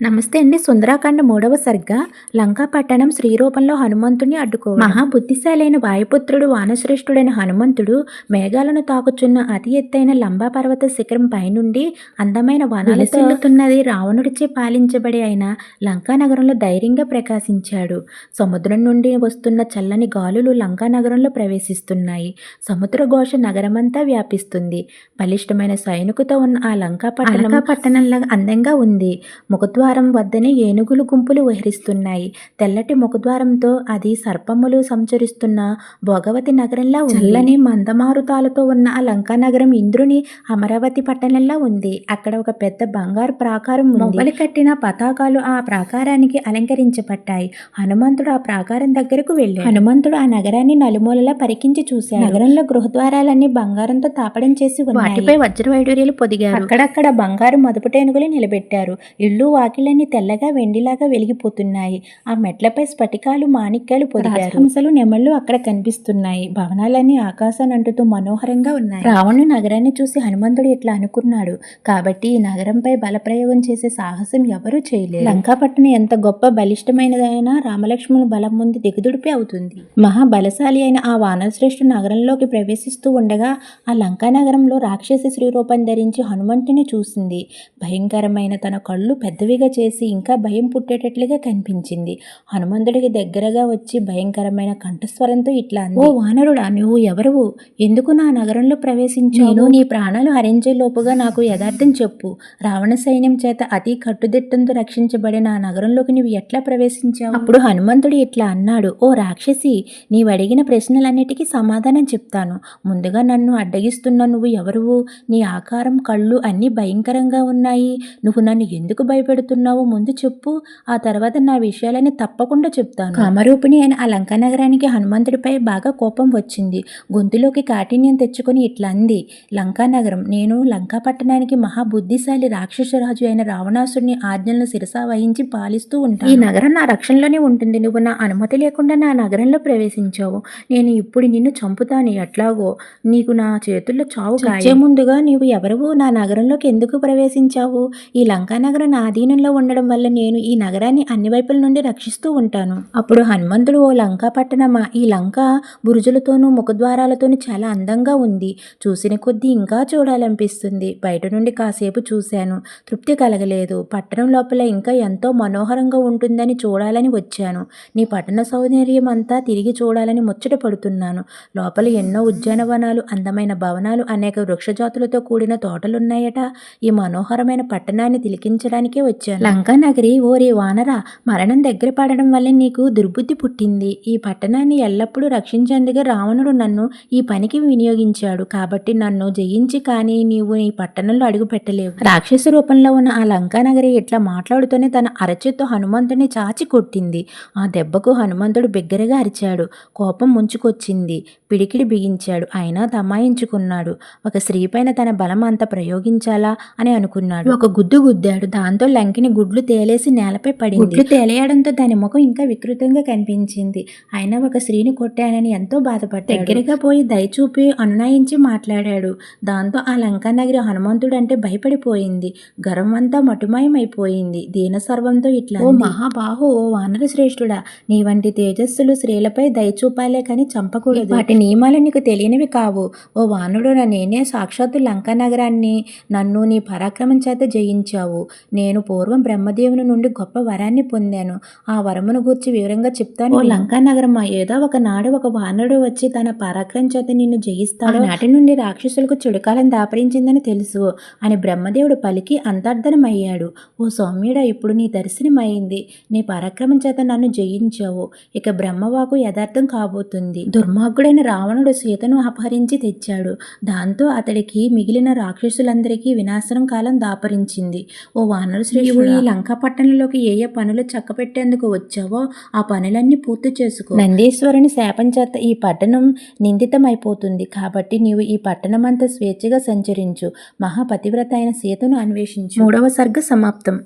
నమస్తే అండి. సుందరాకాండ మూడవ సర్గ లంకా పట్టణం శ్రీరూపంలో హనుమంతుని అడ్డుకో మహాబుద్ధిశాలైన వాయుపుత్రుడు వానశ్రేష్ఠుడైన హనుమంతుడు మేఘాలను తాకుచున్న అతి ఎత్తైన లంబా పర్వత శిఖరం పైనుండి అందమైన వనలతున్నది రావణుడిచే పాలించబడి అయిన లంకా నగరంలో ధైర్యంగా ప్రకాశించాడు. సముద్రం నుండి వస్తున్న చల్లని గాలులు లంకా నగరంలో ప్రవేశిస్తున్నాయి. సముద్ర ఘోష నగరమంతా వ్యాపిస్తుంది. బలిష్టమైన సైనికుతో ఉన్న ఆ లంకా పట్టణం పట్టణంలా అందంగా ఉంది. ముఖద్వారం వద్దనే ఏనుగులు గుంపులు విహరిస్తున్నాయి. తెల్లటి ముఖద్వారంతో అది సర్పములు సంచరిస్తున్న భోగవతి నగరంలా ఉంది. చల్లని మందమారుతాలతో ఉన్న ఆ లంకా నగరం ఇంద్రుని అమరావతి పట్టణంలా ఉంది. అక్కడ ఒక పెద్ద బంగారు ప్రాకారం మొగ్గలు కట్టిన పతాకాలు ఆ ప్రాకారానికి అలంకరించబడ్డాయి. హనుమంతుడు ఆ ప్రాకారం దగ్గరకు వెళ్ళాడు. హనుమంతుడు ఆ నగరాన్ని నలుమూలలా పరికించి చూశాడు. నగరంలో గృహద్వారాలన్నీ బంగారంతో తాపడం చేసి ఉన్నాయి. వాటిపై వజ్ర వైడూర్యాలు పొదిగారు. అక్కడక్కడ బంగారు మదుపుటేనుగులు నిలబెట్టారు. ఇళ్ళు వాకిళ్ళని తెల్లగా వెండిలాగా వెలిగిపోతున్నాయి. ఆ మెట్లపై స్ఫటికాలు మాణిక్యాలు పొదిగారు. హంసలు నెమళ్ళు అక్కడ కనిపిస్తున్నాయి. భవనాలన్నీ ఆకాశాన్ని అంటుతూ మనోహరంగా ఉన్నాయి. రావణు నగరాన్ని చూసి హనుమంతుడు ఇట్లా అనుకున్నాడు. కాబట్టి ఈ నగరంపై బలప్రయోగం చేసే సాహసం ఎవరూ చేయలేరు లంకాపట్టణం ఎంత గొప్ప బలిష్టమైనదైనా రామలక్ష్మణుల బలం ముందు దిగుదుడిపి అవుతుంది. మహాబలశాలి అయిన ఆ వానశ్రేష్ఠు నగరంలోకి ప్రవేశిస్తూ ఉండగా ఆ లంకా నగరంలో రాక్షసి శ్రీరూపం ధరించి హనుమంతుని చూసింది. భయంకరమైన తన కళ్ళు పెద్దవిగా చేసి ఇంకా భయం పుట్టేటట్లుగా కనిపించింది. హనుమంతుడికి దగ్గరగా వచ్చి భయంకరమైన కంఠస్వరంతో ఇట్లా అంది. ఓ వానరుడా నువ్వు ఎవరువు? ఎందుకు నా నగరంలో ప్రవేశించాను నీ ప్రాణాలు హరించే లోపుగా నాకు యథార్థం చెప్పు. రావణ సైన్యం చేత అతి కట్టుదిట్టంతో రక్షించబడిన ఆ నగరంలోకి నువ్వు ఎట్లా ప్రవేశించావు? అప్పుడు హనుమంతుడు ఇట్లా అన్నాడు. ఓ రాక్షసి నీవు అడిగిన ప్రశ్నలన్నిటికీ సమాధానం చెప్తాను. ముందుగా నన్ను అడ్డగిస్తున్న నువ్వు ఎవరువు? నీ ఆకారం కళ్ళు అన్నీ భయంకరంగా ఉన్నాయి. నువ్వు నన్ను ఎందుకు భయపెడుతున్నావో? ముందు చెప్పు. ఆ తర్వాత నా విషయాలని తప్పకుండా చెప్తాను. కామరూపిణి అయిన ఆ లంకా నగరానికి హనుమంతుడిపై బాగా కోపం వచ్చింది. గొంతులోకి కాఠిన్యం తెచ్చుకొని ఇట్లా అంది. లంకా నగరం నేను లంకా పట్టణానికి మహాబుద్ధిశాలి రాక్షసరాజు అయిన రావణాసుడిని ఆజ్ఞలను శిరసా వహించి పాలిస్తూ ఉంటాను. ఈ నగరం నా రక్షణలోనే ఉంటుంది. నువ్వు నా అనుమతి లేకుండా నా నగరంలో ప్రవేశించావు. నేను ఇప్పుడు నిన్ను చంపుతాను ఎట్లాగో. నీకు నా చేతుల్లో చావు కాచే ముందుగా నీవు ఎవరువు నా నగరంలోకి ఎందుకు ప్రవేశించావు? ఈ లంకా నగరం నా అధీనంలో ఉండడం వల్ల నేను ఈ నగరాన్ని అన్ని వైపుల నుండి రక్షిస్తూ ఉంటాను. అప్పుడు హనుమంతుడు ఓ లంకా పట్టణమా? ఈ లంక బురుజులతోనూ ముఖద్వారాలతోనూ చాలా అందంగా ఉంది. చూసిన కొద్దీ ఇంకా చూడాలనిపిస్తుంది. బయట నుండి కాసేపు చూశాను. తృప్తి కలగలేదు. పట్టణం లోపల ఇంకా ఎంతో మనోహరంగా ఉంటుందని చూడాలని వచ్చాను. నీ పట్టణ సౌందర్యం అంతా తిరిగి చూడాలని ముచ్చట పడుతున్నాను. లోపల ఎన్నో ఉద్యానవనాలు అందమైన భవనాలు అనేక వృక్షజాతులతో కూడిన తోటలున్నాయట. ఈ మనోహరమైన పట్టణాన్ని తిలికించడానికే వచ్చాను. లంకా నగరి ఓరి వానరా మరణం దగ్గర పడడం వల్ల నీకు దుర్బుద్ధి పుట్టింది. ఈ పట్టణాన్ని ఎల్లప్పుడూ రక్షించేందుకు రావణుడు నన్ను ఈ పనికి వినియోగించాడు. కాబట్టి నన్ను జయించి కానీ నీవు ఈ పట్టణంలో అడుగు పెట్టలేవు. రాక్షస రూపంలో ఉన్న ఆ లంకా నగరి ఇట్లా మాట్లాడుతూనే తన అరచేత్తో హనుమంతుని చాచి కొట్టింది. ఆ దెబ్బకు హనుమంతుడు బిగ్గరగా అరిచాడు. కోపం ముంచుకొచ్చింది. పిడికిడి బిగించాడు. అయినా తమాయించుకున్నాడు ఒక స్త్రీ పైన తన బలం అంత ప్రయోగించాలా అని అనుకున్నాడు. ఒక గుద్దు గుద్దాడు. దాంతో లంక లంకిని గుడ్లు తేలేసి నేలపై పడింది. గుడ్లు తేలేయడంతో దాని ముఖం ఇంకా వికృతంగా కనిపించింది. అయినా ఒక స్త్రీని కొట్టానని ఎంతో బాధపడ్డాడు. దగ్గరగా పోయి దయచూపి అనునయించి మాట్లాడాడు. దాంతో ఆ లంకా నగరి హనుమంతుడు అంటే భయపడిపోయింది. గర్వం అంతా మటుమాయమైపోయింది. దీన సర్వంతో ఇట్లా ఓ మహాబాహు ఓ వానర శ్రేష్ఠుడా నీ వంటి తేజస్సులు స్త్రీలపై దయచూపాలే కాని చంపకూడదు. వాటి నియమాలు నీకు తెలియనివి కావు. ఓ వానుడు నేనే సాక్షాత్తు లంకా నగరాన్ని నన్ను నీ పరాక్రమం చేత జయించావు. నేను పూర్వం బ్రహ్మదేవుని నుండి గొప్ప వరాన్ని పొందాను. ఆ వరమును గూర్చి వివరంగా చెప్తాను ఓ లంకా నగరమా ఏదో ఒక నాడు ఒక వానరుడు వచ్చి తన పరాక్రమం చేత నిన్ను జయిస్తాడు నాటి నుండి రాక్షసులకు చుడకాలం దాపరించిందని తెలుసు అని బ్రహ్మదేవుడు పలికి అంతర్ధనమయ్యాడు. ఓ సౌమ్యుడా ఇప్పుడు నీ దర్శనమైంది. నీ పరాక్రమం చేత నన్ను జయించావు. ఇక బ్రహ్మవాకు యథార్థం కాబోతుంది. దుర్మార్గుడైన రావణుడు సీతను అపహరించి తెచ్చాడు. దాంతో అతడికి మిగిలిన రాక్షసులందరికీ వినాశనం కాలం దాపరించింది. ఓ వానరు శ్రీవుడు ఈ లంకా పట్టణంలోకి ఏ ఏ పనులు చక్కపెట్టేందుకు వచ్చావో ఆ పనులన్నీ పూర్తి చేసుకో. నందీశ్వరుని శాపం చేత ఈ పట్టణం నిందితమైపోతుంది. కాబట్టి నీవు ఈ పట్టణమంతా స్వేచ్ఛగా సంచరించు. మహాపతివ్రత అయిన సీతను అన్వేషించు. మూడవ సర్గ సమాప్తం.